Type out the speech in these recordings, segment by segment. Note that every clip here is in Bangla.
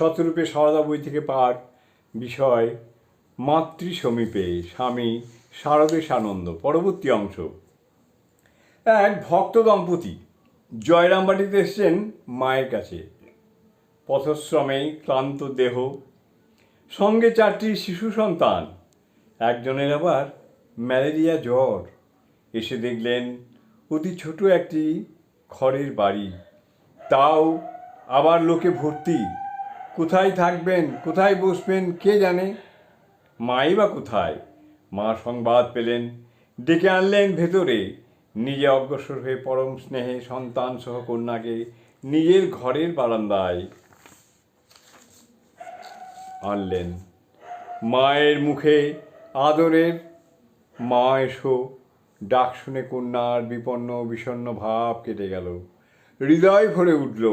শতরূপে সারদা বই থেকে পাঠ বিষয় মাতৃ সমীপে স্বামী শারদেশ আনন্দ পরবর্তী অংশ। এক ভক্ত দম্পতি জয়রামবাটিতে এসেছেন মায়ের কাছে। পথশ্রমে ক্লান্ত দেহ, সঙ্গে চারটি শিশু সন্তান, একজনের আবার ম্যালেরিয়া জ্বর। এসে দেখলেন অতি ছোট একটি খড়ের বাড়ি। তাও আবার লোকে ভর্তি। কোথায় থাকবেন, কোথায় বসবেন, কে জানে? মাই বা কোথায়? মা সংবাদ পেলেন, ডেকে আনলেন ভেতরে। নিজে অগ্রসর হয়ে পরম স্নেহে সন্তান সহ কন্যাকে নিজের ঘরের বারান্দায় আনলেন। মায়ের মুখে আদরের মা এসো ডাক শুনে কন্যার বিপন্ন বিষণ্ণ ভাব কেটে গেল। হৃদয় ভরে উঠল,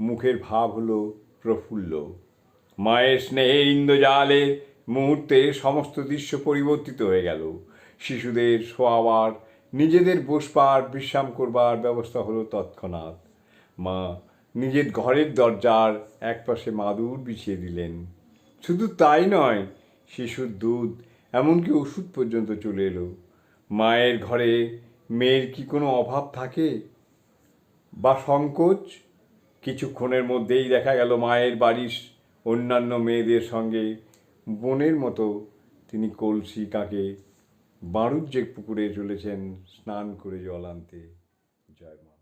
মুখের ভাব হলো প্রফুল্ল মায়ের স্নেহের ইন্দ্রজালে মুহূর্তে সমস্ত দৃশ্য পরিবর্তিত হয়ে গেল। শিশুদের শোয়াবার, নিজেদের বসবার, বিশ্রাম করবার ব্যবস্থা হলো তৎক্ষণাৎ। মা নিজের ঘরের দরজার একপাশে মাদুর বিছিয়ে দিলেন। শুধু তাই নয়, শিশুর দুধ, এমনকি ওষুধ পর্যন্ত চলে এলো। মায়ের ঘরে মেয়ের কি কোনো অভাব থাকে? বা সংকোচ? কিছুক্ষণের মধ্যেই দেখা গেল মায়ের বাড়ির অন্যান্য মেয়েদের সঙ্গে। বোনের মতো তিনি কলসি কাকে বাড়ুজ্জে পুকুরে চলেছেন স্নান করে জল আনতে। জয় মা।